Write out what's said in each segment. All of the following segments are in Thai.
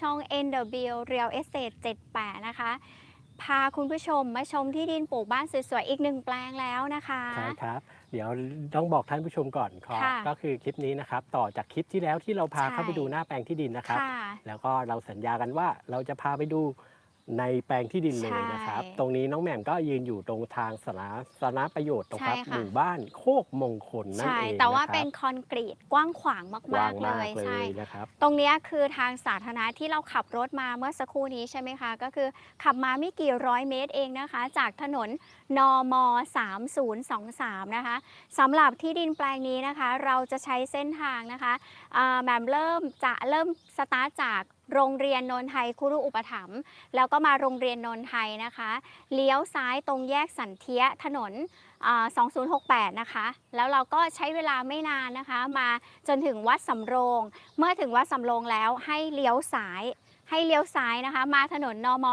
ช่อง NW Real Estate 78 นะคะ พาคุณผู้ชมมาชมที่ดินปลูกบ้านสวยๆ อีกหนึ่งแปลงแล้วนะคะ ใช่ครับ เดี๋ยวต้องบอกท่านผู้ชมก่อนขอค่ะก็คือคลิปนี้นะครับ ต่อจากคลิปที่แล้วที่เราพาใช่เข้าไปดูหน้าแปลงที่ดินนะครับ ค่ะ แล้วก็เราสัญญากันว่าเราจะพาไปดู ในแปลงที่ดินเลยนะครับ ใช่ตรงนี้น้องแหม่มก็ยืนอยู่ตรงทางสาธารณสาธารณประโยชน์ตรงครับใช่ค่ะ หมู่บ้านโคกมงคลนั่นใช่เองแต่ว่าะครับเป็นคอนกรีตกว้างขวางกว้ามางกๆเลมากยเลใช่ ยนะครับ ตรงเนี้ยคือทางสาธารณะที่เราขับรถมาเมื่อสักครู่นี้ใช่ไหมคะ ก็คือขับมาไม่กี่ร้อยเมตรเองนะคะ จากถนนนม 3023 นะคะสำหรับที่ดินแปลงนี้นะคะ เราจะใช้เส้นทางนะคะอ่าแบบเริ่มจะเริ่มสตาร์ทจาก โรงเรียนนนไทยคุรุอุปถัมภ์แล้วก็มาโรงเรียนนนไทยนะคะ เลี้ยวซ้ายตรงแยกสันเทียถนน 2068 นะคะ แล้วเราก็ใช้เวลาไม่นานนะคะ มาจนถึงวัดสำโรง เมื่อถึงวัดสำโรงแล้วให้เลี้ยวซ้าย ให้เลี้ยวซ้ายนะคะ มาถนนนม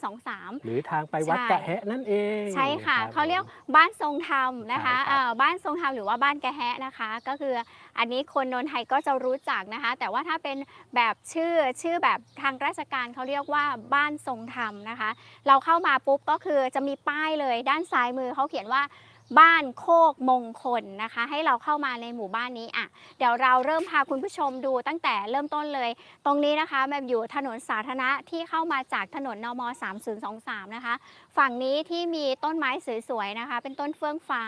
3023 หรือทางไปวัดใช่กระแหะนั่นเองใช่ค่ะรับ เขาเรียกผมบ้านทรงธรรมนะคะใช่ครับ เอ่อบ้านทรงธรรมหรือว่าบ้านแกะแฮะนะคะ ก็คืออันนี้คนนนไทยก็จะรู้จักนะคะ แต่ว่าถ้าเป็นแบบชื่อชื่อแบบทางราชการเขาเรียกว่าบ้านทรงธรรมนะคะ เราเข้ามาปุ๊บก็คือจะมีป้ายเลยด้านซ้ายมือเขาเขียนว่า บ้านโคกมงคลนะคะ ให้เราเข้ามาในหมู่บ้านนี้อะเดี๋ยวเราเริ่มพาคุณผู้ชมดูตั้งแต่เริ่มต้นเลย ตรงนี้นะคะแบบอยู่ถนนสาธารณะที่เข้ามาจากถนนนม3023นะคะ ฝั่งนี้ที่มีต้นไม้สวยๆนะคะ เป็นต้นเฟื่องฟ้า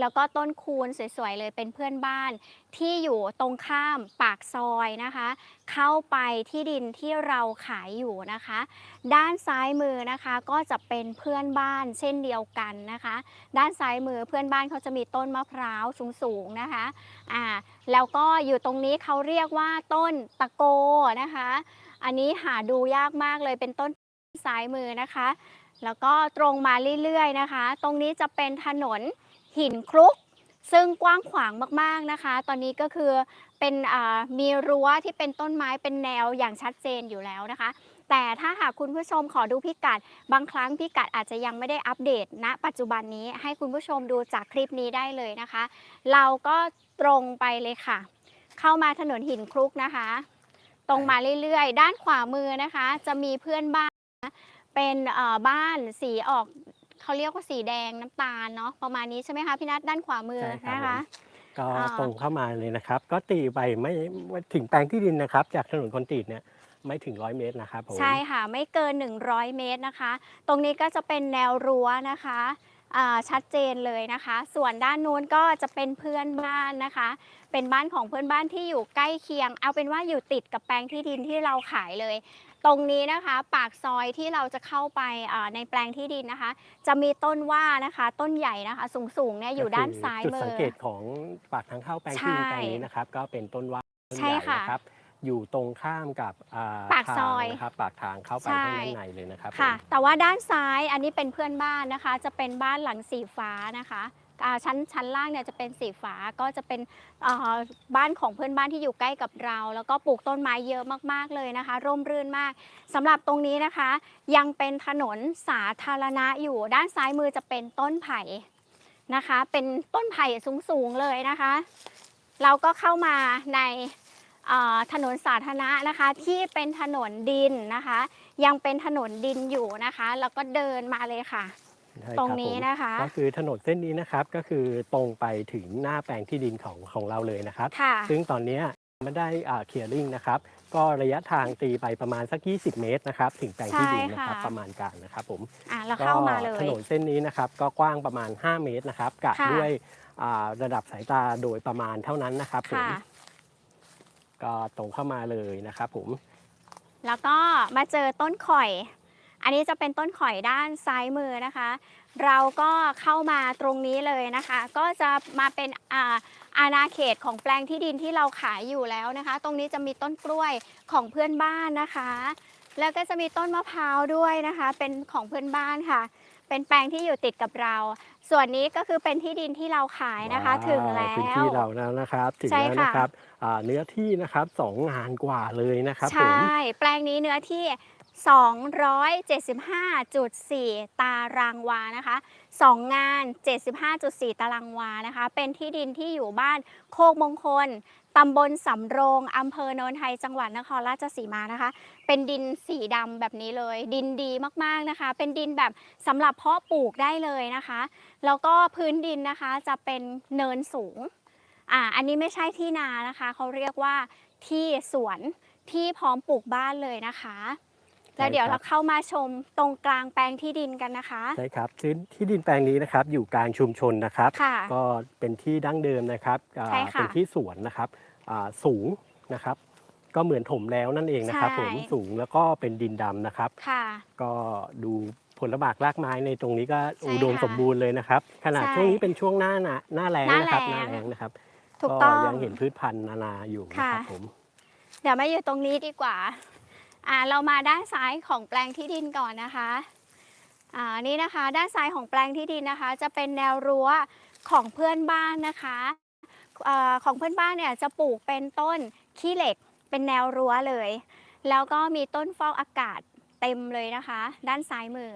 แล้วก็ต้นคูนสวยๆเลยเป็นเพื่อนบ้าน ที่อยู่ตรงข้ามปากซอยนะคะ เข้าไปที่ดินที่เราขายอยู่นะคะ ด้านซ้ายมือนะคะก็จะเป็นเพื่อนบ้านเช่นเดียวกันนะคะ ด้านซ้ายมือเพื่อนบ้านเขาจะมีต้นมะพร้าวสูงๆนะคะอ่าแล้วก็อยู่ตรงนี้เขาเรียกว่าต้นตะโกนะคะ อันนี้หาดูยากมากเลยเป็นต้นซ้ายมือนะคะ แล้วก็ตรงมาเรื่อยๆนะคะ ตรงนี้จะเป็นถนนหินคลุก ซึ่งกว้างขวางมากๆนะคะ ตอนนี้ก็คือเป็นมีรั้วที่เป็นต้นไม้เป็นแนวอย่างชัดเจนอยู่แล้วนะคะ แต่ถ้าหากคุณผู้ชมขอดูพิกัด บางครั้งพิกัดอาจจะยังไม่ได้อัปเดตณปัจจุบันนี้ให้คุณผู้ชมดูจากคลิปนี้ได้เลยนะคะ เราก็ตรงไปเลยค่ะ เข้ามาถนนหินคลุกนะคะ ตรงมาเรื่อยๆ ด้านขวามือนะคะ จะมีเพื่อนบ้าน เป็นบ้านสีออก เขาเรียกว่าสีแดงน้ำตาลเนาะประมาณนี้ใช่ไหมคะพี่นัทด้านขวามือใช่ครับนะคะผมก็อ่า ตรงเข้ามาเลยนะครับ ก็ตีไปไม่ไม่ถึงแปลงที่ดินนะครับ จากถนนคอนกรีตเนี่ยไม่ถึงร้อยเมตรนะครับผม ใช่ค่ะ ไม่เกิน 100 เมตรนะคะ ตรงนี้ก็จะเป็นแนวรั้วนะคะอ่าชัดเจนเลยนะคะ ส่วนด้านนู้นก็จะเป็นเพื่อนบ้านนะคะ เป็นบ้านของเพื่อนบ้านที่อยู่ใกล้เคียง เอาเป็นว่าอยู่ติดกับแปลงที่ดินที่เราขายเลย ตรงนี้นะคะปากซอยที่เราจะเข้าไปอ่าในแปลงที่ดินนะคะ จะมีต้นว่านะคะต้นใหญ่นะคะ สูงๆเนี่ยอยู่ด้านซ้ายจุดมืสังอเกตของปากทางเข้าแปลงที่ดินใช่แปลงนี้นะครับ ก็เป็นต้นว่าต้นใช่ใหญ่ค่ะนะครับอยู่ตรงข้ามกับอ่าปากซอยทางนะครับปากทางเข้าไปใช่ข้างในเลยนะครับผมค่ะ แต่ว่าด้านซ้ายอันนี้เป็นเพื่อนบ้านนะคะ จะเป็นบ้านหลังสีฟ้านะคะอ่า ชั้นชั้นล่างเนี่ยจะเป็นสีฟ้าก็จะเป็นบ้านของเพื่อนบ้านที่อยู่ใกล้กับเรา แล้วก็ปลูกต้นไม้เยอะมากๆเลยนะคะ ร่มรื่นมากสำหรับตรงนี้นะคะ ยังเป็นถนนสาธารณะอยู่ด้านซ้ายมือจะเป็นต้นไผ่นะคะ เป็นต้นไผ่สูงๆเลยนะคะ เราก็เข้ามาในถนนสาธารณะนะคะที่เป็นถนนดินนะคะ ยังเป็นถนนดินอยู่นะคะ แล้วก็เดินมาเลยค่ะ ใช่คบตรงนี้ผมนะคะ ก็คือถนนเส้นนี้นะครับก็คือตรงไปถึงหน้าแปลงที่ดินของของเราเลยนะครับ ค่ะ ซึ่งตอนเนี้ยไม่ได้เคลียร์ลิงนะครับ ก็ระยะทางตีไปประมาณสัก 20 เมตรนะครับถึงแปลงที่ดินนะครับใช่ค่ะ ประมาณการนะครับผม อะเราเข้ามาเลยถนนเส้นนี้นะครับก็กว้างประมาณ 5 เมตรนะครับกะค่ะ ด้วยอ่าระดับสายตาโดยประมาณเท่านั้นนะครับผมค่ะ ก็ตรงเข้ามาเลยนะครับผมแล้วก็มาเจอต้นข่อย อันนี้จะเป็นต้นข่อยด้านซ้ายมือนะคะ เราก็เข้ามาตรงนี้เลยนะคะ ก็จะมาเป็นอ่าอาณาเขตของแปลงที่ดินที่เราขายอยู่แล้วนะคะ ตรงนี้จะมีต้นกล้วยของเพื่อนบ้านนะคะ แล้วก็จะมีต้นมะพร้าวด้วยนะคะ เป็นของเพื่อนบ้านค่ะ เป็นแปลงที่อยู่ติดกับเรา ส่วนนี้ก็คือเป็นที่ดินที่เราขายนะคะ ถึงแล้ว้าวพื้นที่วเราแล้วนะครับถึงใช่แล้วค่ะนะครับอ่าเนื้อที่นะครับสองงานกว่าเลยนะครับใชผม่แปลงนี้เนื้อที่ 275.4 ตารางวานะคะ2 งาน 75.4 ตารางวานะคะ เป็นที่ดินที่อยู่บ้านโคกมงคลตำบลสำโรงอำเภอโนนไทย จังหวัดนครราชสีมานะคะ เป็นดินสีดำแบบนี้เลย ดินดีมากๆนะคะ เป็นดินแบบสำหรับเพาะปลูกได้เลยนะคะ แล้วก็พื้นดินนะคะจะเป็นเนินสูง อ่า อันนี้ไม่ใช่ที่นานะคะ เขาเรียกว่าที่สวนที่พร้อมปลูกบ้านเลยนะคะ แล้วเดี๋ยวใช่ครัเราบเข้ามาชมตรงกลางแปลงที่ดินกันนะคะ ใช่ครับที่ที่ดินแปลงนี้นะครับอยู่กลางชุมชนนะครับ ค่ะก็เป็นที่ดั้งเดิมนะครับอ่าใช่ค่ะเป็นที่สวนนะครับอ่าสูงนะครับ ก็เหมือนถมแล้วนั่นเองนะครับใช่ ผมสูงแล้วก็เป็นดินดำนะครับ ค่ะ ก็ดูผลหมากรากไม้ในตรงนี้ก็ใช่อุดมค่ะสมบูรณ์เลยนะครับ ขนาดใช่ช่วงนี้เป็นช่วงหน้าหนาหน้าแรงหน้านะครับหแล้น้างแรงนะครับถูกต้อง ยังเห็นพืชพันธุ์นานาอยู่นะครับค่ะผม เดี๋ยวมาอยู่ตรงนี้ดีกว่า อ่าเรามาด้านซ้ายของแปลงที่ดินก่อนนะคะอ่านี่นะคะด้านซ้ายของแปลงที่ดินนะคะ จะเป็นแนวรั้วของเพื่อนบ้านนะคะอาของเพื่อนบ้านเนี่ยจะปลูกเป็นต้นขี้เหล็กเป็นแนวรั้วเลย แล้วก็มีต้นฟอกอากาศเต็มเลยนะคะ ด้านซ้ายมือ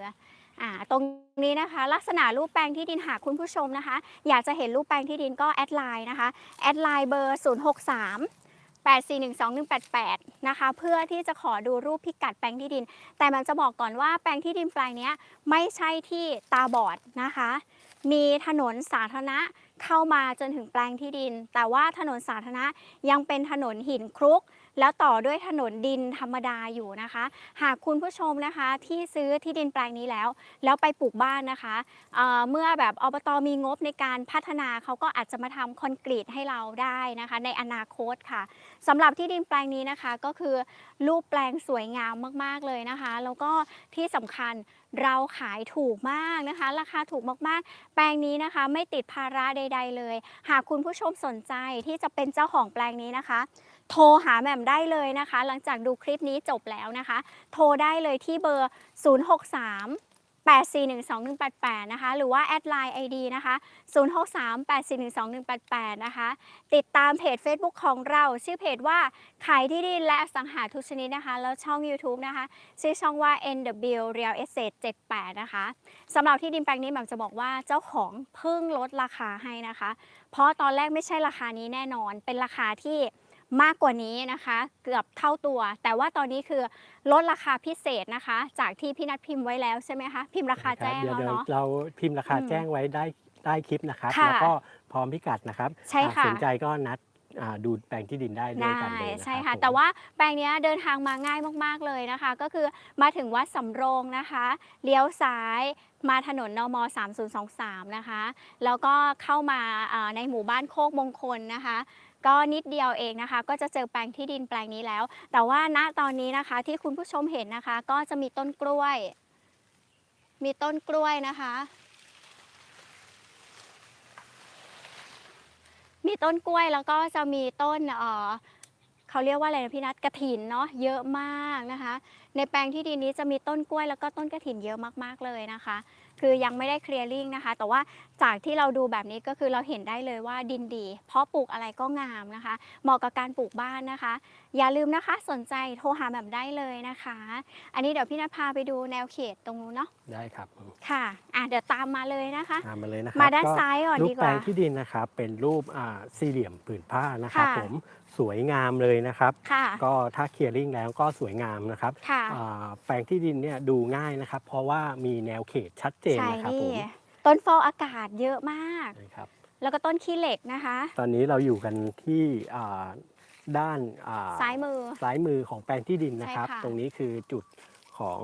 อ่าตรงนี้นะคะลักษณะรูปแปลงที่ดินหากคุณผู้ชมนะคะ อยากจะเห็นรูปแปลงที่ดินก็แอดไลน์นะคะแอดไลน์เบอร์ 063 8412188 นะคะ เพื่อที่จะขอดูรูปพิกัดแปลงที่ดิน แต่มันจะบอกก่อนว่าแปลงที่ดินแปลงนี้ไม่ใช่ที่ตาบอดนะคะ มีถนนสาธารณะเข้ามาจนถึงแปลงที่ดิน แต่ว่าถนนสาธารณะยังเป็นถนนหินคลุก แล้วต่อด้วยถนนดินธรรมดาอยู่นะคะ หากคุณผู้ชมนะคะที่ซื้อที่ดินแปลงนี้แล้ว แล้วไปปลูกบ้านนะคะเเมื่อแบบอบตมีงบในการพัฒนาเขาก็อาจจะมาทำคอนกรีตให้เราได้นะคะ ในอนาคตค่ะสำหรับที่ดินแปลงนี้นะคะก็คือรูปแปลงสวยงามมาก ๆ เลยนะคะ แล้วก็ที่สำคัญ เราขายถูกมากนะคะ ราคาถูกมากๆ แปลงนี้นะคะ ไม่ติดภาระใด ๆ เลย หากคุณผู้ชมสนใจที่จะเป็นเจ้าของแปลงนี้นะคะ โทรหาแหม่มได้เลยนะคะ หลังจากดูคลิปนี้จบแล้วนะคะ โทรได้เลยที่เบอร์ 063 8412188 นะคะ หรือว่าแอดไลน์ ID นะคะ 063 8412188 นะคะ ติดตามเพจ Facebook ของเรา ชื่อเพจว่าขายที่ดินและสังหาทุกชนิดนะคะ แล้วช่อง YouTube นะคะ ชื่อช่องว่า NW Real Estate 78 นะคะสำหรับที่ดินแปลงนี้แหม่มจะบอกว่าเจ้าของเพิ่งลดราคาให้นะคะ เพราะตอนแรกไม่ใช่ราคานี้แน่นอน เป็นราคาที่ มากกว่านี้นะคะ เกือบเท่าตัว แต่ว่าตอนนี้คือลดราคาพิเศษนะคะ จากที่พี่นัดพิมพ์ไว้แล้วใช่ไหมคะพิมพ์ราคาแจ้งเดี๋ยวแล้วเดี๋ยวเนาะเราพิมพ์ราคาอืมแจ้งไว้ได้ได้คลิปนะครับค่ะแล้วก็พร้อมพิกัดนะครับใช่ค่ะหากสนใจก็นัด อ่าดูแปลงที่ดินได้ด้วยได้กันเลยนะครับใช่ค่ะผม แต่ว่าแปลงเนี้ยเดินทางมาง่ายมากๆเลยนะคะ ก็คือมาถึงวัดสำโรงนะคะ เลี้ยวซ้ายมาถนนนม 3023 นะคะ แล้วก็เข้ามาอ่าในหมู่บ้านโคกมงคลนะคะ ก็นิดเดียวเองนะคะ ก็จะเจอแปลงที่ดินแปลงนี้แล้ว แต่ว่าณตอนนี้นะคะที่คุณผู้ชมเห็นนะคะ ก็จะมีต้นกล้วย มีต้นกล้วยนะคะ มีต้นกล้วยแล้วก็จะมีต้นเออเขาเรียกว่าอะไรนะพี่นัทกระถินเนาะเยอะมากนะคะ ในแปลงที่ดินนี้จะมีต้นกล้วยแล้วก็ต้นกระถินเยอะมากๆเลยนะคะ คือยังไม่ได้เคลียร์ลิงนะคะ แต่ว่าจากที่เราดูแบบนี้ก็คือเราเห็นได้เลยว่าดินดี เพราะปลูกอะไรก็งามนะคะ เหมาะกับการปลูกบ้านนะคะ อย่าลืมนะคะสนใจโทรหาแบบได้เลยนะคะ อันนี้เดี๋ยวพี่นัทพาไปดูแนวเขตตรงนู้นเนาะได้ครับค่ะอะ เดี๋ยวตามมาเลยนะคะตามมาเลยนะครับมาด้านก็ซ้ายก่อนรูดีปกแปลว่างที่ดินนะครับเป็นรูปอ่าสี่เหลี่ยมผืนผ้านะครับค่ะผมสวยงามเลยนะครับค่ะก็ถ้าเคลียร์ลิงแล้วก็สวยงามนะครับค่ะอ่าแปลงที่ดินเนี่ยดูง่ายนะครับ เพราะว่ามีแนวเขตชัดเจนใช่นะครับผนี่มต้นฟอกอากาศเยอะมาก นะครับ แล้วก็ต้นขี้เหล็กนะคะ ตอนนี้เราอยู่กันที่อ่าด้านอ่าซ้ายมือ ซ้ายมือของแปลงที่ดินนะครับ ใช่ค่ะตรงนี้คือจุดของ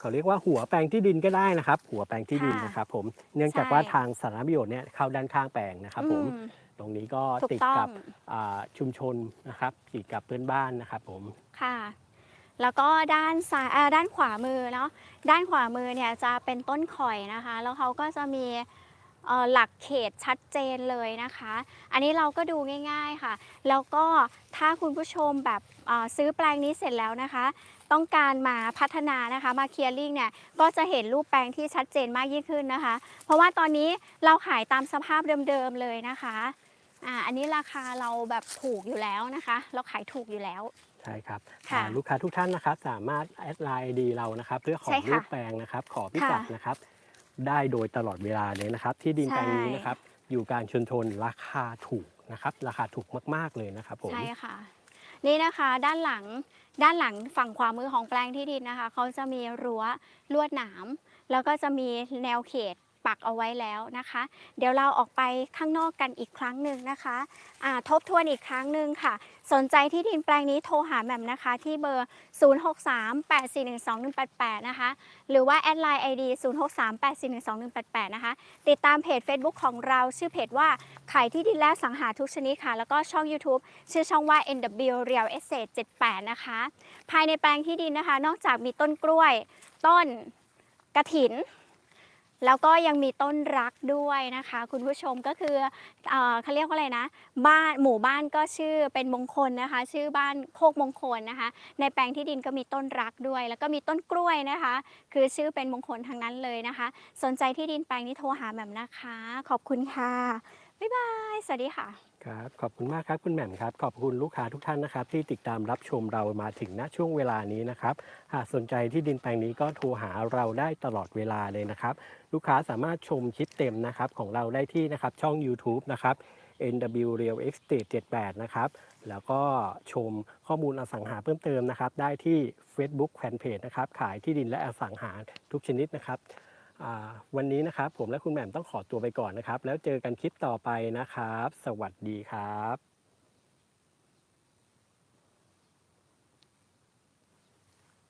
เขาเรียกว่าหัวแปลงที่ดินก็ได้นะครับ หัวแปลงที่ดินค่ะนะครับ ผมเนื่องจากใช่ว่าทางสาธารณประโยชน์เนี่ยเข้าด้านข้างแปลงนะครับ ผมอืตรงนี้ก็ถูกติดต้อกังบอ่าชุมชนนะครับติดกับเพื่อนบ้านนะครับ ผมค่ะ แล้วก็ด้านซ้ายด้านขวามือเนาะด้านขวามือเนี่ยจะเป็นต้นข่อยนะคะ แล้วเขาก็จะมีหลักเขตชัดเจนเลยนะคะ อันนี้เราก็ดูง่ายๆค่ะ แล้วก็ถ้าคุณผู้ชมแบบซื้อแปลงนี้เสร็จแล้วนะคะ ต้องการมาพัฒนานะคะมาเคลียร์ลิงเนี่ยก็จะเห็นรูปแปลงที่ชัดเจนมากยิ่งขึ้นนะคะ เพราะว่าตอนนี้เราขายตามสภาพเดิมๆเลยนะคะ อ่าอันนี้ราคาเราแบบถูกอยู่แล้วนะคะ เราขายถูกอยู่แล้ว ใช่ครับค่ะอ่าลูกค้าทุกท่านนะครับ สามารถแอดไลน์ดีเรานะครับ เพื่อขอใช่ค่ะรูปแปลงนะครับ ขอพิกัดค่ะนะครับ ได้โดยตลอดเวลาเลยนะครับ ที่ดินใช่แปลงนี้นะครับ อยู่กลางชุมชนราคาถูกนะครับ ราคาถูกมาก ๆเลยนะครับผม ใช่ค่ะ นี่นะคะด้านหลังด้านหลังฝั่งขวามือของแปลงที่ดินนะคะเขาจะมีรั้วลวดหนาม แล้วก็จะมีแนวเขต ปักเอาไว้แล้วนะคะ เดี๋ยวเราออกไปข้างนอกกันอีกครั้งหนึ่งนะคะอ่าทบทวนอีกครั้งหนึ่งค่ะ สนใจที่ดินแปลงนี้โทรหาแหม่มนะคะ ที่เบอร์ 0638412188 นะคะ หรือว่าแอดไลน์ ID 0638412188 นะคะ ติดตามเพจ Facebook ของเราชื่อเพจว่าขายที่ดินและสังหาทุกชนิดค่ะ แล้วก็ช่อง YouTube ชื่อช่องว่า NW Real Estate 78 นะคะ ภายในแปลงที่ดินนะคะ นอกจากมีต้นกล้วย ต้นกระถิน แล้วก็ยังมีต้นรักด้วยนะคะ คุณผู้ชมก็คือเออเขาเรียกว่าอะไรนะ บ้านหมู่บ้านก็ชื่อเป็นมงคลนะคะ ชื่อบ้านโคกมงคลนะคะ ในแปลงที่ดินก็มีต้นรักด้วย แล้วก็มีต้นกล้วยนะคะ คือชื่อเป็นมงคลทั้งนั้นเลยนะคะ สนใจที่ดินแปลงนี้โทรหาแหม่มนะคะ ขอบคุณค่ะบ๊ายบายสวัสดีค่ะ ครับขอบคุณมากครับคุณแหม่มครับ ขอบคุณลูกค้าทุกท่านนะครับ ที่ติดตามรับชมเรามาถึงณช่วงเวลานี้นะครับ หากสนใจที่ดินแปลงนี้ก็โทรหาเราได้ตลอดเวลาเลยนะครับ ลูกค้าสามารถชมคลิปเต็มนะครับของเราได้ที่นะครับช่อง YouTube นะครับ NW Real Estate 78 นะครับ แล้วก็ชมข้อมูลอสังหาเพิ่มเติมนะครับ ได้ที่ Facebook Fanpage นะครับ ขายที่ดินและอสังหาทุกชนิดนะครับวันนี้นะครับผมและคุณแหม่มต้องขอตัวไปก่อนนะครับ แล้วเจอกันคลิปต่อไปนะครับ สวัสดีครับ